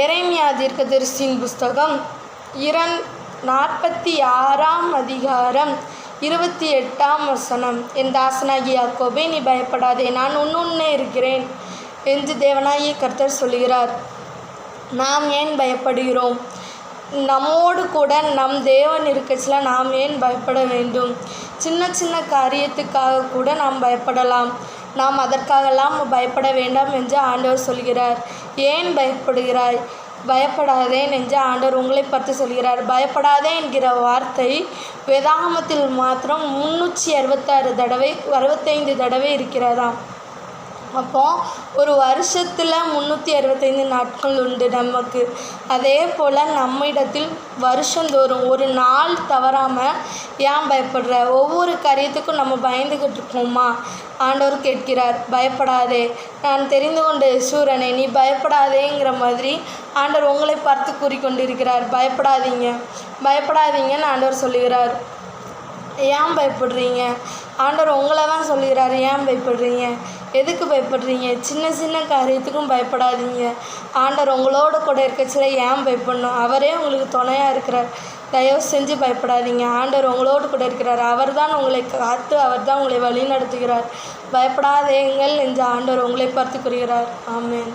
எரேமியா தீர்க்கதரிசியின் புஸ்தகம் இரண் நாற்பத்தி ஆறாம் அதிகாரம் இருபத்தி எட்டாம் வசனம். என் தாசனாகிய யாக்கோபே நீ பயப்படாதே நான் உன்னுன்னே இருக்கிறேன் என்று தேவனாகிய கர்த்தர் சொல்கிறார் நாம் ஏன் பயப்படுகிறோம்? நம்மோடு கூட நம் தேவன் இருக்கச்சில நாம் ஏன் பயப்பட வேண்டும்? சின்ன சின்ன காரியத்துக்காக கூட நாம் பயப்படலாம். நாம் அதற்காகலாம் பயப்பட வேண்டாம் என்று ஆண்டவர் சொல்கிறார். ஏன் பயப்படுகிறாய்? பயப்படாதேன் என்று ஆண்டவர் உங்களை பார்த்து சொல்கிறார். பயப்படாதே என்கிற வார்த்தை வேதாகமத்தில் மாத்திரம் முன்னூற்றி அறுபத்தாறு தடவை அறுபத்தைந்து தடவை இருக்கிறதாம். அப்போ ஒரு வருஷத்தில் முந்நூற்றி அறுபத்தைந்து நாட்கள் உண்டு நமக்கு. அதே போல் நம்மிடத்தில் வருஷந்தோறும் ஒரு நாள் தவறாமல் ஏன் பயப்படுற? ஒவ்வொரு காரியத்துக்கும் நம்ம பயந்துக்கிட்டு இருக்கோமா? ஆண்டவர் கேட்கிறார் பயப்படாதே. நான் தெரிந்து கொண்டு சூரனை நீ பயப்படாதேங்கிற மாதிரி ஆண்டவர் உங்களை பார்த்து கூறிக்கொண்டிருக்கிறார். பயப்படாதீங்க. பயப்படாதீங்கன்னு ஆண்டவர் சொல்லுகிறார். ஏன் பயப்படுறீங்க? ஆண்டவர் உங்களை தான் சொல்லுகிறாரு ஏன் பயப்படுறீங்க? எதுக்கு பயப்படுறீங்க? சின்ன சின்ன காரியத்துக்கும் பயப்படாதீங்க. ஆண்டவர் உங்களோட கூட இருக்கச்சில ஏன் பயப்படணும்? அவரே உங்களுக்கு துணையாக இருக்கிறார். தயவு செஞ்சு பயப்படாதீங்க. ஆண்டவர் உங்களோடு கூட இருக்கிறார். அவர் தான் உங்களை காத்து அவர் தான் உங்களை வழி நடத்துகிறார் பயப்படாதேங்கள் என்று ஆண்டவர் உங்களை பார்த்து கூறுகிறார். ஆமேன்.